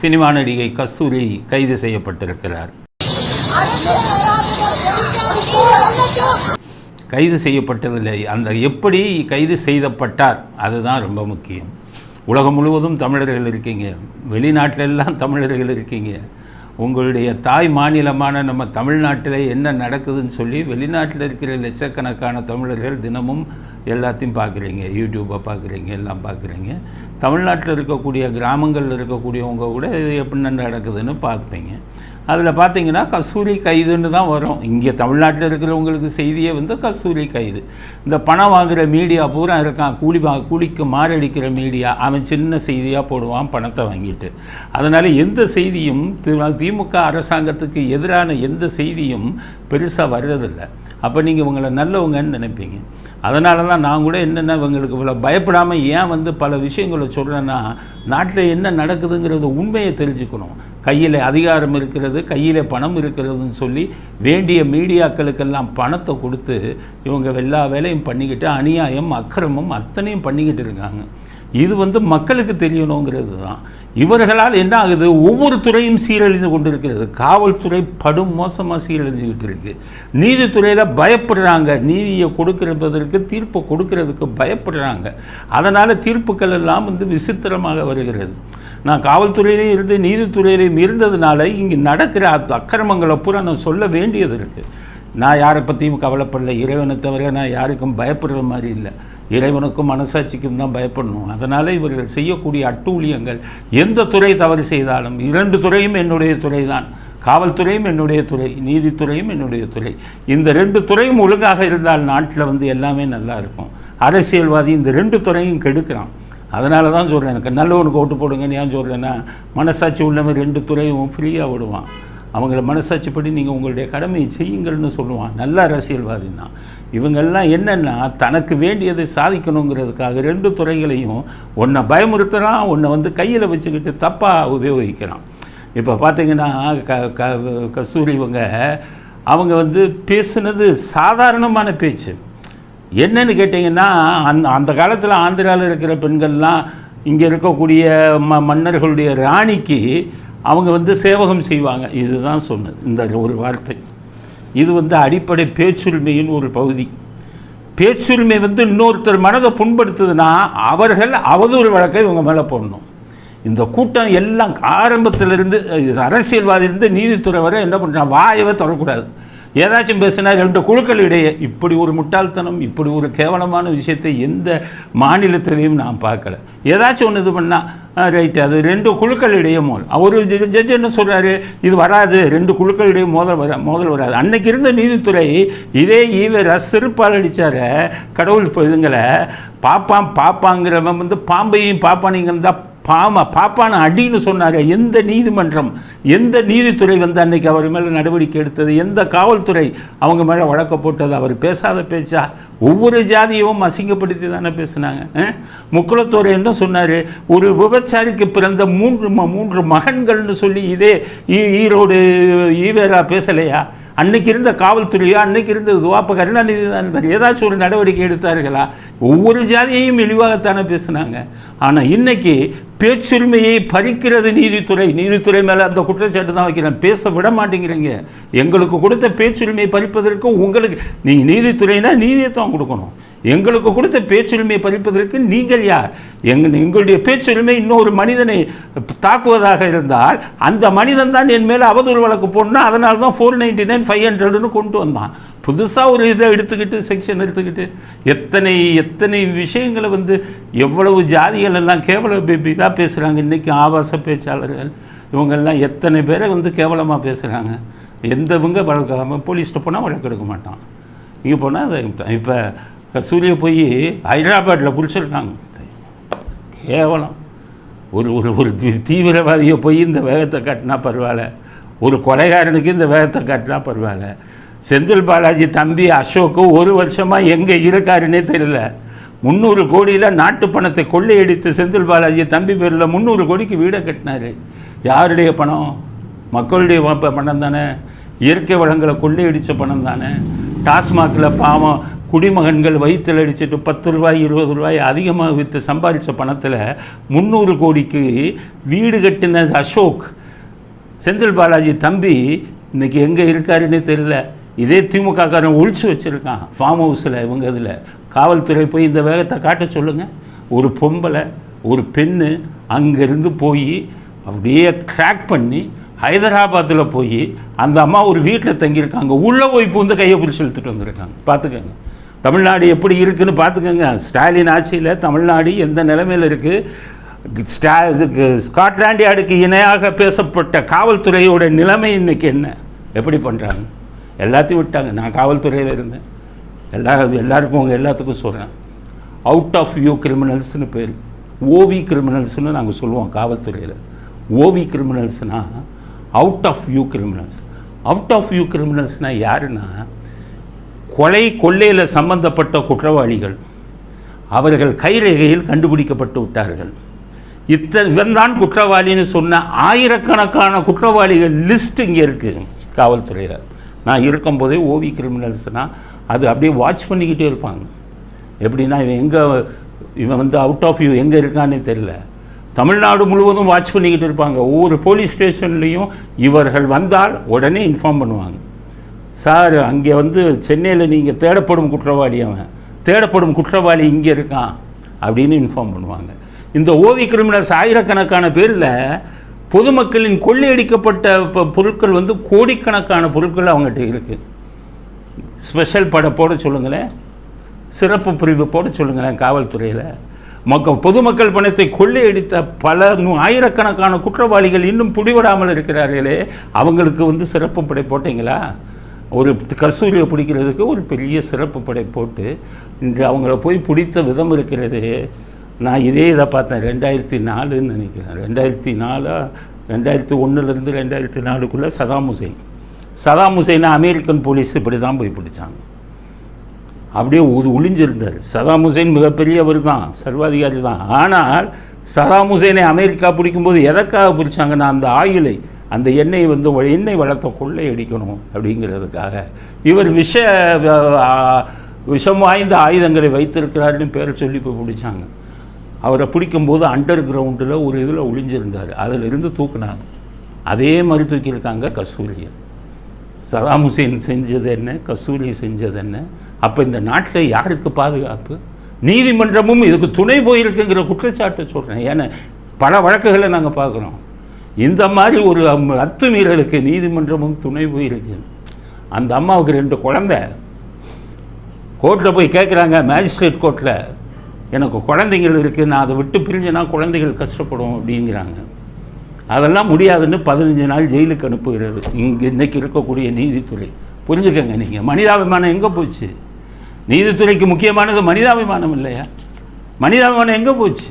Cinema நடிகை கஸ்தூரி கைது செய்யப்பட்டிருக்கிறார். கைது செய்யப்பட்டதில்லை அந்த எப்படி கைது செய்யப்பட்டார் அதுதான் ரொம்ப முக்கியம். உலகம் முழுவதும் தமிழர்கள் இருக்கீங்க. வெளிநாட்டிலெல்லாம் தமிழர்கள் இருக்கீங்க. உங்களுடைய தாய் மாநிலமான நம்ம தமிழ்நாட்டில் என்ன நடக்குதுன்னு சொல்லி வெளிநாட்டில் இருக்கிற லட்சக்கணக்கான தமிழர்கள் தினமும் எல்லாத்தையும் பார்க்குறீங்க. யூடியூப்பை பார்க்குறீங்க எல்லாம் பார்க்குறீங்க. தமிழ்நாட்டில் இருக்கக்கூடிய கிராமங்களில் இருக்கக்கூடியவங்க கூட இது எப்படி நடக்குதுன்னு பார்ப்பீங்க. அதில் பார்த்தீங்கன்னா கஸ்தூரி கைதுன்னு தான் வரும். இங்கே தமிழ்நாட்டில் இருக்கிறவங்களுக்கு செய்தியே வந்து கஸ்தூரி கைது. இந்த பணம் வாங்குகிற மீடியா பூரா இருக்கான். கூலி வா கூலிக்கு மாரடிக்கிற மீடியா. அவன் சின்ன செய்தியாக போடுவான் பணத்தை வாங்கிட்டு. அதனால் எந்த செய்தியும் திமுக அரசாங்கத்துக்கு எதிரான எந்த செய்தியும் பெருசாக வர்றதில்லை. அப்போ நீங்கள் இவங்களை நல்லவங்கன்னு நினைப்பீங்க. அதனால தான் நான் கூட என்னென்ன இவங்களுக்கு இவ்வளோ பயப்படாமல் ஏன் வந்து பல விஷயங்களை சொல்கிறேன்னா நாட்டில் என்ன நடக்குதுங்கிறது உண்மையை தெரிஞ்சுக்கணும். கையில் அதிகாரம் இருக்கிறது கையில் பணம் இருக்கிறதுன்னு சொல்லி வேண்டிய மீடியாக்களுக்கெல்லாம் பணத்தை கொடுத்து இவங்க எல்லா வேலையும் பண்ணிக்கிட்டு அநியாயம் அக்கிரமம் அத்தனையும் பண்ணிக்கிட்டு இருக்காங்க. இது வந்து மக்களுக்கு தெரியணுங்கிறது தான். இவர்களால் என்ன ஆகுது? ஒவ்வொரு துறையும் சீரழிந்து கொண்டிருக்கிறது. காவல்துறை படும் மோசமாக சீரழிஞ்சுக்கிட்டு இருக்கு. நீதித்துறையில் பயப்படுறாங்க. நீதியை கொடுக்கிறதற்கு தீர்ப்பை கொடுக்கறதுக்கு பயப்படுறாங்க. அதனால் தீர்ப்புக்கள் எல்லாம் வந்து விசித்திரமாக வருகிறது. நான் காவல்துறையிலையும் இருந்து நீதித்துறையிலையும் இருந்ததுனால இங்கே நடக்கிற அக்கிரமங்களை பூரா நான் சொல்ல வேண்டியது இருக்குது நான் யாரை பற்றியும் கவலைப்படல. இறைவனை தவிர நான் யாருக்கும் பயப்படுற மாதிரி இல்லை. இறைவனுக்கும் மனசாட்சிக்கும் தான் பயப்படணும். அதனால் இவர்கள் செய்யக்கூடிய அட்டூழியங்கள் எந்த துறை தவறு செய்தாலும் இரண்டு துறையும் என்னுடைய துறை தான். காவல்துறையும் என்னுடைய துறை நீதித்துறையும் என்னுடைய துறை. இந்த ரெண்டு துறையும் ஒழுங்காக இருந்தால் நாட்டில் வந்து எல்லாமே நல்லா இருக்கும். அரசியல்வாதி இந்த ரெண்டு துறையும் கெடுக்கிறான். அதனால தான் சொல்கிறேன் எனக்கு நல்லவனுக்கு ஓட்டு போடுங்கன்னு ஏன் சொல்கிறேன்னா மனசாட்சி உள்ளவன் ரெண்டு துறையும் ஃப்ரீயாக விடுவான் அவங்கள மனசாட்சிப்படி நீங்கள் உங்களுடைய கடமையை செய்யுங்கள்னு சொல்லுவான். நல்ல அரசியல்வாதின்னா. இவங்கெல்லாம் என்னென்னா தனக்கு வேண்டியதை சாதிக்கணுங்கிறதுக்காக ரெண்டு துறைகளையும் ஒன்றை பயமுறுத்துகிறான் ஒன்றை வந்து கையில் வச்சுக்கிட்டு தப்பாக உபயோகிக்கிறான். இப்போ பார்த்தீங்கன்னா க க கஸ்தூரி இவங்க அவங்க வந்து பேசுனது சாதாரணமான பேச்சு. என்னன்னு கேட்டிங்கன்னா அந்த அந்த காலத்தில் ஆந்திராவில் இருக்கிற பெண்கள்லாம் இங்கே இருக்கக்கூடிய ம மன்னர்களுடைய ராணிக்கு அவங்க வந்து சேவகம் செய்வாங்க. இதுதான் சொன்னது. இந்த ஒரு வார்த்தை. இது வந்து அடிப்படை பேச்சுரிமையின் ஒரு பகுதி. பேச்சுரிமை வந்து இன்னொருத்தர் மனதை புண்படுத்துதுன்னா அவர்கள் அவதூறு வழக்கை இவங்க மேலே போடணும். இந்த கூட்டம் எல்லாம் ஆரம்பத்திலிருந்து அரசியல்வாதியிலிருந்து நீதித்துறை வரை என்ன பண்ணுறான் வாயவே தொடக்கூடாது ஏதாச்சும் பேசினா ரெண்டு குழுக்கள் இடையே. இப்படி ஒரு முட்டாள்தனம் இப்படி ஒரு கேவலமான விஷயத்தை எந்த மாநிலத்திலையும் நான் பார்க்கல. ஏதாச்சும் ஒன்று இது பண்ணால் ரைட்டு அது ரெண்டு குழுக்களிடையே மோதல். அவர் ஜட்ஜ் என்ன சொல்கிறாரு இது வராது. ரெண்டு குழுக்களிடையே மோதல் வர மோதல் வராது. அன்னைக்கு இருந்த நீதித்துறை இதே ஈவர செருப்பால் அடித்தார கடவுள் இப்போ இதுங்களை பாப்பான் பாப்பாங்கிறவன் வந்து பாம்பையும் பாப்பானிங்க தான் பாமா பாப்பான அடின்னு சொன்னார் எந்த நீதிமன்றம் எந்த நீதித்துறை வந்து அன்னைக்கு அவர் மேலே நடவடிக்கை எடுத்தது எந்த காவல்துறை அவங்க மேலே வழக்க போட்டது அவர் பேசாத பேச்சா? ஒவ்வொரு ஜாதியவும் அசிங்கப்படுத்தி தானே பேசுனாங்க அஹ்? முக்குளத்தோர் என்ன சொன்னார்? ஒரு விபச்சாரிக்கு பிறந்த மூன்று ம- மூன்று மகன்கள்னு சொல்லி இதே ஈ- ஈரோடு ஈவேரா பேசலையா? அன்னைக்கு இருந்த காவல்துறையோ அன்னைக்கு இருந்த இதுவா அப்போ கருணாநிதி தான் இருந்தார் ஏதாச்சும் ஒரு நடவடிக்கை எடுத்தார்களா? ஒவ்வொரு ஜாதியையும் இழிவாகத்தானே பேசுனாங்க. ஆனால் இன்னைக்கு பேச்சுரிமையை பறிக்கிறது நீதித்துறை. நீதித்துறை மேலே அந்த குற்றச்சாட்டு தான் வைக்கிறேன். பேச விட மாட்டேங்கிறீங்க. எங்களுக்கு கொடுத்த பேச்சுரிமையை பறிப்பதற்கு உங்களுக்கு நீங்கள் நீதித்துறைனா நீதியை தான் கொடுக்கணும். எங்களுக்கு கொடுத்த பேச்சுரிமையை பறிப்பதற்கு நீங்கள் யார்? எங் எங்களுடைய பேச்சுரிமை இன்னொரு மனிதனை தாக்குவதாக இருந்தால் அந்த மனிதன் தான் என் மேலே அவதூறு வழக்கு போடணும். அதனால தான் ஃபோர் நைன்டி நைன் ஃபைவ் ஹண்ட்ரட்னு கொண்டு வந்தான். புதுசாக ஒரு இதை எடுத்துக்கிட்டு செக்ஷன் எடுத்துக்கிட்டு எத்தனை எத்தனை விஷயங்களை வந்து எவ்வளவு ஜாதிகள் எல்லாம் கேவல இதாக பேசுகிறாங்க இன்றைக்கி ஆபாச பேச்சாளர்கள் இவங்கெல்லாம் எத்தனை பேரை வந்து கேவலமாக பேசுகிறாங்க எந்தவங்க வழக்காமல் வழக்கு போலீஸ்கிட்ட போனால் வழக்கு எடுக்க மாட்டான். இங்கே போனால் அதை இப்போ கஸ்தூரியை போய் ஹைதராபாத்தில் பிடிச்சிருக்காங்க கேவலம். ஒரு ஒரு ஒரு தீ- தீவிரவாதியை போய் இந்த வேகத்தை காட்டினா பரவாயில்ல. ஒரு கொலைகாரனுக்கு இந்த வேகத்தை காட்டினா பரவாயில்ல. செந்தில் பாலாஜி தம்பி அசோக்கு ஒரு வருஷமாக எங்கே இருக்காருன்னே தெரியல. முந்நூறு கோடியில் நாட்டு பணத்தை கொள்ளையடித்து செந்தில் பாலாஜி தம்பி பேரில் முந்நூறு கோடிக்கு வீடை கட்டினாரு. யாருடைய பணம்? மக்களுடைய பணம் தானே. இயற்கை வளங்களை கொள்ளையடித்த பணம் தானே. டாஸ்மாகில் பாவம் குடிமகன்கள் வயிற்றில் அடிச்சுட்டு பத்து ரூபாய் இருபது ரூபாய் அதிகமாக விற்று சம்பாதிச்ச பணத்தில் முந்நூறு கோடிக்கு வீடு கட்டின அசோக். செந்தில் பாலாஜி தம்பி இன்னைக்கு எங்கே இருக்காருன்னு தெரியல. இதே திமுகக்காரன் ஒழிச்சு வச்சுருக்கான் ஃபார்ம் ஹவுஸில் இவங்க இதில். காவல்துறை போய் இந்த வேகத்தை காட்ட சொல்லுங்கள் ஒரு பொம்பளை ஒரு பெண்ணு அங்கேருந்து போய் அப்படியே ட்ராக் பண்ணி ஹைதராபாத்தில் போய் அந்த அம்மா ஒரு வீட்டில் தங்கியிருக்காங்க. உள்ளே போய் பூந்து கையை பிடிச்சி இழுத்துட்டு வந்திருக்காங்க. பார்த்துக்கோங்க. தமிழ்நாடு எப்படி இருக்குன்னு பார்த்துக்கோங்க. ஸ்டாலின் ஆட்சியில் தமிழ்நாடு எந்த நிலைமையில் இருக்குது ஸ்டா இதுக்கு ஸ்காட்லாண்ட் யார்டுக்கு இணையாக பேசப்பட்ட காவல்துறையோட நிலைமை இன்னைக்கு என்ன? எப்படி பண்ணுறாங்க எல்லாத்தையும் விட்டாங்க. நான் காவல்துறையில் இருந்தேன். எல்லா எல்லாருக்கும் உங்கள் எல்லாத்துக்கும் சொல்கிறேன் அவுட் ஆஃப் வியூ கிரிமினல்ஸ்னு பேர். ஓவி கிரிமினல்ஸ்னு நாங்கள் சொல்லுவோம் காவல்துறையில். OV கிரிமினல்ஸ்னால் out of view criminals out of view கிரிமினல்ஸ்னால் யாருன்னா கொலை கொள்ளையில் சம்பந்தப்பட்ட குற்றவாளிகள். அவர்கள் கைரேகையில் கண்டுபிடிக்கப்பட்டு விட்டார்கள். இத்தனை இவன்தான் குற்றவாளின்னு சொன்ன ஆயிரக்கணக்கான குற்றவாளிகள் லிஸ்ட் இங்கே இருக்குது காவல்துறையில். நான் இருக்கும்போதே ஓவி கிரிமினல்ஸ்னால் அது அப்படியே வாட்ச் பண்ணிக்கிட்டே இருப்பாங்க. எப்படின்னா இவன் எங்கே இவன் வந்து அவுட் ஆஃப் வியூ எங்கே இருக்கான்னு தெரில தமிழ்நாடு முழுவதும் வாட்ச் பண்ணிக்கிட்டு இருப்பாங்க. ஒவ்வொரு போலீஸ் ஸ்டேஷன்லேயும் இவர்கள் வந்தால் உடனே இன்ஃபார்ம் பண்ணுவாங்க. சார் அங்கே வந்து சென்னையில் நீங்கள் தேடப்படும் குற்றவாளி அவன். தேடப்படும் குற்றவாளி இங்கே இருக்கான் அப்படின்னு இன்ஃபார்ம் பண்ணுவாங்க. இந்த ஓவி கிரிமினல்ஸ் ஆயிரக்கணக்கான பேரில் பொதுமக்களின் கொள்ளையடிக்கப்பட்ட இப்போ பொருட்கள் வந்து கோடிக்கணக்கான பொருட்கள் அவங்ககிட்ட இருக்குது ஸ்பெஷல் படை போட சொல்லுங்களேன். சிறப்பு பிரிவு போட சொல்லுங்களேன் காவல்துறையில். மக்க பொதுமக்கள் பணத்தை கொள்ளையடித்த பல நூ ஆயிரக்கணக்கான குற்றவாளிகள் இன்னும் பிடிபடாமல் இருக்கிறார்களே அவங்களுக்கு வந்து சிறப்பு படை போட்டீங்களா? ஒரு கஸ்தூரியை பிடிக்கிறதுக்கு ஒரு பெரிய சிறப்பு படை போட்டு இன்று அவங்கள போய் பிடித்த விதம் இருக்கிறது. நான் இதே இதை பார்த்தேன் ரெண்டாயிரத்தி நாலுன்னு நினைக்கிறேன். ரெண்டாயிரத்தி நாலா ரெண்டாயிரத்தி ஒன்றுலேருந்து ரெண்டாயிரத்தி நாலுக்குள்ளே சதாம் ஹுசைன். சதாம் ஹுசைனை அமெரிக்கன் போலீஸ் இப்படி தான் போய் பிடிச்சாங்க. அப்படியே ஒரு ஒளிஞ்சிருந்தார். சதாம் ஹுசைன் மிகப்பெரியவர் தான் சர்வாதிகாரி தான் ஆனால் சதாம் ஹுசைனை அமெரிக்கா பிடிக்கும்போது எதற்காக பிடிச்சாங்கன்னா அந்த ஆயுளை அந்த எண்ணெய் வந்து எண்ணெய் வளர்த்த கொள்ளை அடிக்கணும் அப்படிங்கிறதுக்காக. இவர் விஷ விஷம் வாய்ந்த ஆயுதங்களை வைத்திருக்கிறாருன்னு பேரை சொல்லி போய் பிடிச்சாங்க. அவரை பிடிக்கும்போது அண்டர் கிரவுண்டில் ஒரு இதில் ஒளிஞ்சிருந்தார். அதில் இருந்து தூக்குனாங்க. அதே மாதிரி தூக்கியிருக்காங்க கஸ்தூரியன் சதாம் ஹுசேன் செஞ்சது என்ன? கஸ்தூரி செஞ்சது என்ன? அப்போ இந்த நாட்டில் யாருக்கு பாதுகாப்பு? நீதிமன்றமும் இதுக்கு துணை போயிருக்குங்கிற குற்றச்சாட்டை சொல்கிறேன் ஏன்னா பல வழக்குகளை நாங்கள் பார்க்குறோம். இந்த மாதிரி ஒரு அம்- அத்துமீறலுக்கு நீதிமன்றமும் துணை போயிருக்கு. அந்த அம்மாவுக்கு ரெண்டு குழந்தை. கோர்ட்டில் போய் கேட்குறாங்க மேஜிஸ்ட்ரேட் கோர்ட்டில் எனக்கு குழந்தைகள் இருக்குது நான் அதை விட்டு பிரிஞ்சேன்னா குழந்தைகள் கஷ்டப்படும் அப்படிங்கிறாங்க. அதெல்லாம் முடியாதுன்னு பதினஞ்சு நாள் ஜெயிலுக்கு அனுப்புகிறது. இங்கே இன்றைக்கி இருக்கக்கூடிய நீதித்துறை. புரிஞ்சுக்கங்க நீங்கள் மனிதாபிமானம் எங்கே போச்சு? நீதித்துறைக்கு முக்கியமானது மனிதாபிமானம் இல்லையா? மனிதாபிமானம் எங்கே போச்சு?